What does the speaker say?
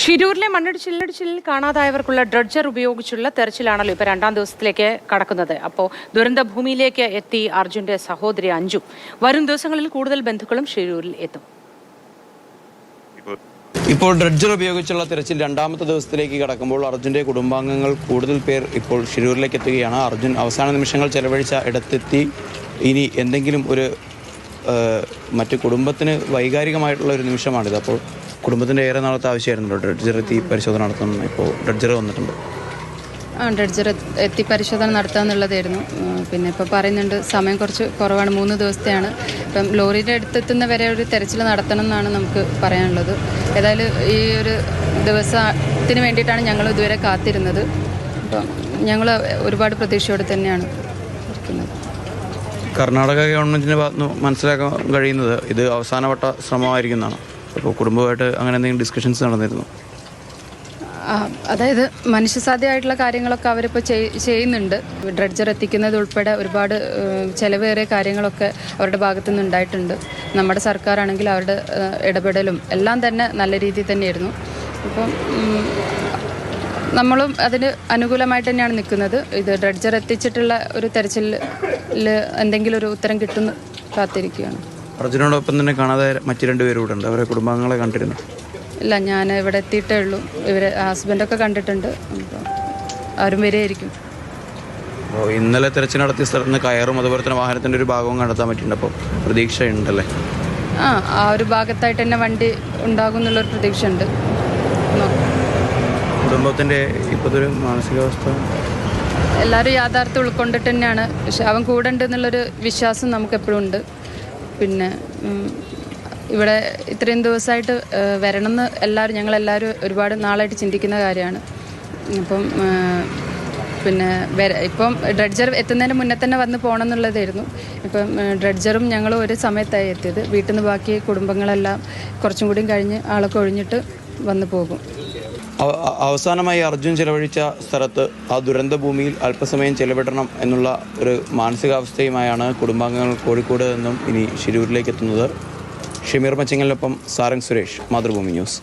ഷിരൂരിലെ മണ്ണിടിച്ചിലിടിച്ചിലിൽ കാണാതായവർക്കുള്ള dredger ഉപയോഗിച്ചുള്ള തെരച്ചിലാണല്ലോ ഇപ്പോൾ രണ്ടാം ദിവസത്തിലേക്ക് കടക്കുന്നത്. അപ്പോൾ ദുരന്ത ഭൂമിയിലേക്ക് എത്തി അർജുന്റെ സഹോദരി അഞ്ജു. വരും ദിവസങ്ങളിൽ കൂടുതൽ ബന്ധുക്കളും ഷിരൂരിൽ എത്തും. ഇപ്പോൾ ഡ്രഡ്ജർ ഉപയോഗിച്ചുള്ള തിരച്ചിൽ രണ്ടാമത്തെ ദിവസത്തിലേക്ക് കടക്കുമ്പോൾ അർജുന്റെ കുടുംബാംഗങ്ങൾ കൂടുതൽ പേർ ഇപ്പോൾ ഷിരൂരിലേക്ക് എത്തുകയാണ്. അർജുൻ അവസാന നിമിഷങ്ങൾ ചെലവഴിച്ച ഇടത്തെത്തി ഇനി എന്തെങ്കിലും ഒരു മറ്റു കുടുംബത്തിന് വൈകാരികമായിട്ടുള്ള ഒരു നിമിഷമാണിത്. അപ്പോൾ കുടുംബത്തിന്റെ ഏറെ നാളത്തെ ആവശ്യമായിരുന്നല്ലോ ഡ്രഡ്ജർ എത്തി പരിശോധന നടത്തണം ഇപ്പോൾ ഡ്രഡ്ജർ വന്നിട്ടുണ്ട്. ആ ഡ്രഡ്ജർ എത്തി പരിശോധന നടത്തുക എന്നുള്ളതായിരുന്നു. പിന്നെ ഇപ്പോൾ പറയുന്നുണ്ട് സമയം കുറച്ച് കുറവാണ് മൂന്ന് ദിവസത്തെയാണ്. ഇപ്പം ലോറിയുടെ അടുത്തെത്തുന്ന വരെ ഒരു തെരച്ചിൽ നടത്തണം എന്നാണ് നമുക്ക് പറയാനുള്ളത്. ഏതായാലും ഈ ഒരു ദിവസത്തിന് വേണ്ടിയിട്ടാണ് ഞങ്ങൾ ഇതുവരെ കാത്തിരുന്നത്. അപ്പം ഞങ്ങൾ ഒരുപാട് പ്രതീക്ഷയോടെ തന്നെയാണ് ഇരിക്കുന്നത്. കർണാടക ഗവൺമെന്റിന്റെ ഭാഗത്ത് മനസ്സിലാക്കാൻ കഴിയുന്നത് ഇത് അവസാനവട്ട ശ്രമമായിരിക്കുന്നതാണ്. അപ്പോൾ കുടുംബമായിട്ട് അങ്ങനെ എന്തെങ്കിലും ഡിസ്കഷൻസ് നടന്നിരുന്നു? അതായത് മനുഷ്യസാധ്യമായിട്ടുള്ള കാര്യങ്ങളൊക്കെ അവരിപ്പോൾ ചെയ്- ചെയ്യുന്നുണ്ട്. ഡ്രഡ്ജർ എത്തിക്കുന്നത് ഉൾപ്പെടെ ഒരുപാട് ചിലവേറിയ കാര്യങ്ങളൊക്കെ അവരുടെ ഭാഗത്തു നിന്ന് ഉണ്ടായിട്ടുണ്ട്. നമ്മുടെ സർക്കാരാണെങ്കിൽ അവരുടെ ഇടപെടലും എല്ലാം തന്നെ നല്ല രീതിയിൽ തന്നെയായിരുന്നു. അപ്പം നമ്മളും അതിന് അനുകൂലമായിട്ട് തന്നെയാണ് നിൽക്കുന്നത്. ഇത് ഡ്രഡ്ജർ എത്തിച്ചിട്ടുള്ള ഒരു തെരച്ചിലിൽ എന്തെങ്കിലും ഒരു ഉത്തരം കിട്ടുന്നു കാത്തിരിക്കുകയാണ്. അർജുനോടൊപ്പം തന്നെ കാണാതെ മറ്റു രണ്ടുപേരും കൂടെ ഉണ്ട്. അവരെ കുടുംബാംഗങ്ങളെ കണ്ടിരുന്നു. ഇല്ല ഞാൻ ഇവിടെ എത്തിയിട്ടേ ഉള്ളൂ. ഇവരെ ഹസ്ബൻഡൊക്കെ കണ്ടിട്ടുണ്ട്. അപ്പോൾ ആരും വരെയായിരിക്കും അപ്പോൾ ഇന്നലെ തിരച്ചിൽ നടത്തിയ സ്ഥലത്ത് നിന്ന് കയറും അതുപോലെ തന്നെ വാഹനത്തിന്റെ ഒരു ഭാഗവും കണ്ടെത്താൻ പറ്റിയിട്ടുണ്ട്. അപ്പോൾ പ്രതീക്ഷയുണ്ടല്ലേ? ആ ആ ഒരു ഭാഗത്തായിട്ട് തന്നെ വണ്ടി ഉണ്ടാകും എന്നുള്ളൊരു പ്രതീക്ഷ ഉണ്ട് കുടുംബത്തിന്റെ ഇപ്പോഴത്തെ ഒരു മാനസികാവസ്ഥ? എല്ലാവരും യാഥാർത്ഥ്യം ഉൾക്കൊണ്ടിട്ട് തന്നെയാണ്. പക്ഷെ അവൻ കൂടെ ഉണ്ട് എന്നുള്ളൊരു വിശ്വാസം നമുക്ക് എപ്പോഴും ഉണ്ട്. പിന്നെ ഇവിടെ ഇത്രയും ദിവസമായിട്ട് വരണമെന്ന് എല്ലാവരും ഞങ്ങളെല്ലാവരും ഒരുപാട് നാളായിട്ട് ചിന്തിക്കുന്ന കാര്യമാണ്. അപ്പം പിന്നെ വര ഇപ്പം ഡ്രഡ്ജർ എത്തുന്നതിന് മുന്നേ തന്നെ വന്ന് പോകണം എന്നുള്ളതായിരുന്നു ഇപ്പം ഡ്രഡ്ജറും ഞങ്ങളും ഒരു സമയത്തായി എത്തിയത്. വീട്ടിൽ നിന്ന് ബാക്കി കുടുംബങ്ങളെല്ലാം കുറച്ചും കൂടിയും കഴിഞ്ഞ് ആളൊക്കെ ഒഴിഞ്ഞിട്ട് വന്ന് പോകും. അവസാനമായി അർജുൻ ചെലവഴിച്ച സ്ഥലത്ത് ആ ദുരന്ത ഭൂമിയിൽ അല്പസമയം ചെലവിടണം എന്നുള്ള ഒരു മാനസികാവസ്ഥയുമായാണ് കുടുംബാംഗങ്ങൾ കോഴിക്കോട് നിന്നും ഇനി ഷിരൂരിലേക്ക് എത്തുന്നത്. ഷമീർ മച്ചിങ്ങലിനൊപ്പം സാരംഗ് സുരേഷ് മാതൃഭൂമി ന്യൂസ്.